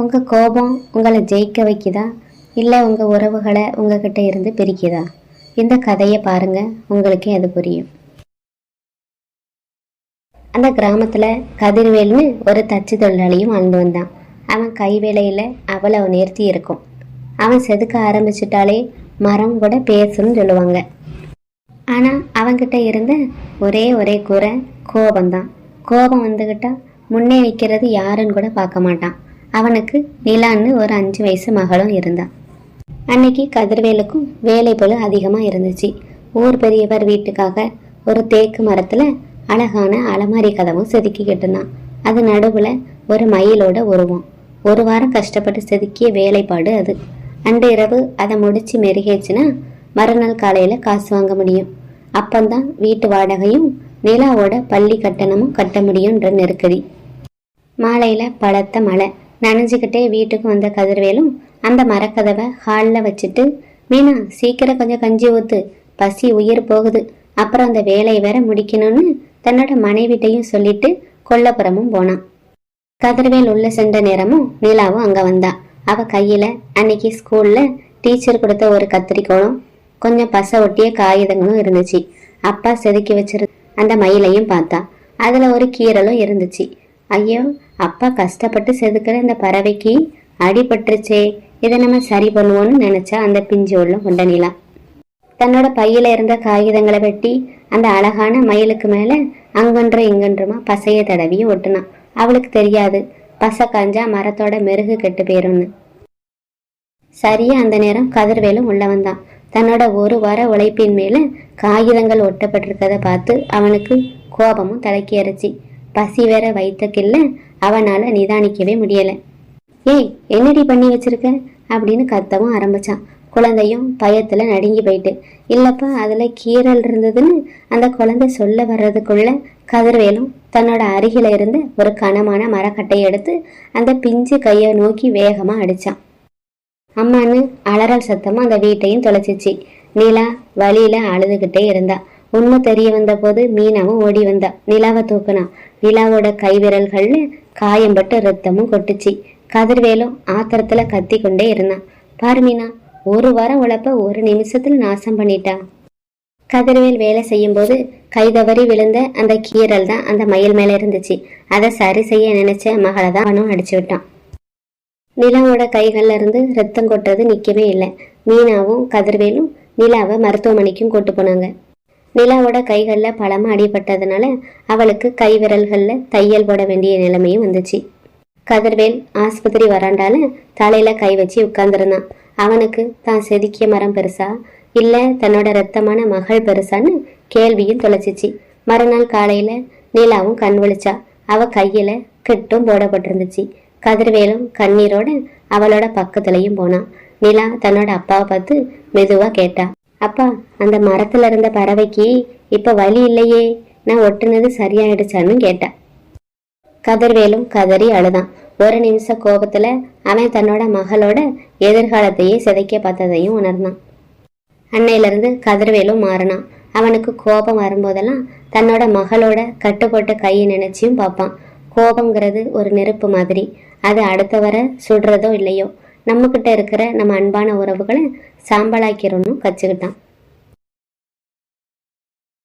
உங்கள் கோபம் உங்களை ஜெயிக்க வைக்குதா? இல்லை உங்கள் உறவுகளை உங்ககிட்ட இருந்து பிரிக்குதா? இந்த கதையை பாருங்க உங்களுக்கே அது புரியும்? அந்த கிராமத்தில் கதிர்வேல்னு ஒரு தச்சு தொழிலாளியும் வாழ்ந்து வந்தான். அவன் கை வேலையில் அவ்வளவு நேர்த்தி இருக்கும். அவன் செதுக்க ஆரம்பிச்சிட்டாலே மரம் கூட பேசுன்னு சொல்லுவாங்க. ஆனால் அவங்கிட்ட இருந்த ஒரே ஒரே குறை கோபம்தான். கோபம் வந்துக்கிட்டால் முன்னே நிற்கிறது யாருன்னு கூட பார்க்க மாட்டான். அவனுக்கு நிலான்னு ஒரு அஞ்சு வயசு மகளும் இருந்தான் அன்னைக்கு கதிர்வேலுக்கும் வேலை போல அதிகமாக இருந்துச்சு. ஊர் பெரியவர் வீட்டுக்காக ஒரு தேக்கு மரத்தில் அழகான அலமாரி கதவும் செதுக்கிக்கிட்டு இருந்தான். அது நடுவில் ஒரு மயிலோட உருவம். ஒரு வாரம் கஷ்டப்பட்டு செதுக்கிய வேலைப்பாடு அது. அன்று இரவு அதை முடிச்சு மெருகேச்சுன்னா மறுநாள் காலையில் காசு வாங்க முடியும். அப்பந்தான் வீட்டு வாடகையும் நிலாவோட பள்ளி கட்டணமும் கட்ட முடியுன்ற நெருக்கடி. மாலையில் பலத்த மழை. நனைஞ்சிக்கிட்டே வீட்டுக்கு வந்த கதிர்வேலும் அந்த மரக்கதவை ஹாலில் வச்சுட்டு மீனா சீக்கிரம் கொஞ்சம் கஞ்சி ஊத்து. பசி உயிர் போகுது. அப்புறம் அந்த வேலையை வேற முடிக்கணும்னு தன்னோட மனைவிட்டையும் சொல்லிட்டு கொல்லப்புறமும் போனான். கதிர்வேல் உள்ள சென்ற நேரமும் நிலாவும் அங்கே வந்தா. அவ கையில அன்னைக்கு ஸ்கூல்ல டீச்சர் கொடுத்த ஒரு கத்திரிக்கோளும் கொஞ்சம் பசை ஒட்டிய காகிதங்களும் இருந்துச்சு. அப்பா செதுக்கி வச்சிரு அந்த மயிலையும் பார்த்தா. அதுல ஒரு கீரலும் இருந்துச்சு. ஐயோ அப்பா கஷ்டப்பட்டு செதுக்கிற இந்த பறவைக்கு அடிபட்டுருச்சே இதை நம்ம சரி பண்ணுவோம்னு நினைச்சா அந்த பிஞ்சு உள்ள கொண்ட நிலா. தன்னோட பையில இருந்த காகிதங்களை வெட்டி அந்த அழகான மயிலுக்கு மேல அங்கன்ற இங்கன்றமா பசைய தடவியும் ஒட்டுனான் அவளுக்கு தெரியாது பசை காஞ்சா மரத்தோட மெருகு கெட்டு போயிரும்னு. சரியா அந்த நேரம் கதிர்வேலும் உள்ள வந்தான். தன்னோட ஒரு வார உழைப்பின் மேல காகிதங்கள் ஒட்டப்பட்டிருக்கதை பார்த்து அவனுக்கு கோபமும் தலைக்கி ஏறிச்சு. பசி வேற வயிற்றுக்கில்ல அவனால நிதானிக்கவே முடியலை. ஏய் என்னடி பண்ணி வச்சிருக்க? அப்படின்னு கத்தவும் ஆரம்பிச்சான். குழந்தையும் பயத்துல நடுங்கி போயிட்டு இல்லைப்பா அதுல கீரல் இருந்ததுன்னு அந்த குழந்தை சொல்ல வர்றதுக்குள்ள கதிர்வேலும் தன்னோட அருகில இருந்து ஒரு கனமான மரக்கட்டையை எடுத்து அந்த பிஞ்சு கையை நோக்கி வேகமா அடிச்சான். அம்மான்னு அலறல் சத்தமும் அந்த வீட்டையும் தொலைச்சிச்சு. நிலா வழியில அழுதுகிட்டே இருந்தா. உண்மை தெரிய வந்த போது மீனாவும் ஓடி வந்தா. நிலாவை தூக்குனான் நிலாவோட கை விரல்கள்ல காயம்பட்டு ரத்தமும் கொட்டுச்சு. கதிர்வேலும் ஆத்திரத்துல கத்தி கொண்டே இருந்தான் பாரு மீனா ஒரு வாரம் உழப்ப ஒரு நிமிஷத்துல நாசம் பண்ணிட்டா. கதிர்வேல் வேலை செய்யும்போது கைதவறி விழுந்த அந்த கீரல் தான் அந்த மயில் மேல இருந்துச்சு. அதை சரி செய்ய நினைச்ச மகளை தான் அவனும் அடிச்சு விட்டான். நிலாவோட கைகள்ல இருந்து ரத்தம் கொட்டுறது நிக்கவே இல்லை. மீனாவும் கதிர்வேலும் நிலாவை மருத்துவமனைக்கும் கூட்டு போனாங்க. நிலாவோட கைகளில் பலமா அடிபட்டதுனால அவளுக்கு கை விரல்கள்ல தையல் போட வேண்டிய நிலைமையும் வந்துச்சு. கதிர்வேல் ஆஸ்பத்திரி வராண்டால தலையில கை வச்சு உட்கார்ந்துருந்தான். அவனுக்கு தான் செதுக்கிய மரம் பெருசா? இல்ல தன்னோட ரத்தமான மகள் பெருசான்னு கேள்வியும் தொலைச்சிச்சு. மறுநாள் காலையில நிலாவும் கண் விழிச்சா. அவ கையில கெட்டும் போடப்பட்டிருந்துச்சு. கதிர்வேலும் கண்ணீரோட அவளோட பக்கத்துலயும் போனான். நிலா தன்னோட அப்பாவை பார்த்து மெதுவா கேட்டா. அப்பா அந்த மரத்துல இருந்த பறவைக்கு இப்ப வலி இல்லையே. நான் ஒட்டுனது சரியாயிடுச்சான்னு கேட்டா. கதிர்வேலும் கதறி அழுதான். ஒரு நிமிஷ கோபத்துல அவன் தன்னோட மகளோட எதிர்காலத்தையே சிதைக்க பார்த்ததையும் உணர்ந்தான். அன்னையிலிருந்து கதிர்வேலும் மாறினான். அவனுக்கு கோபம் வரும்போதெல்லாம் தன்னோட மகளோட கட்டுப்பட்ட கையை நினைச்சியும் பார்ப்பான். கோபங்கிறது ஒரு நெருப்பு மாதிரி. அது அடுத்த வர சுடுறதோ இல்லையோ. நம்மக்கிட்ட இருக்கிற நம்ம அன்பான உறவுகளை சாம்பலாக்கிறோன்னு கற்றுக்கிட்டான்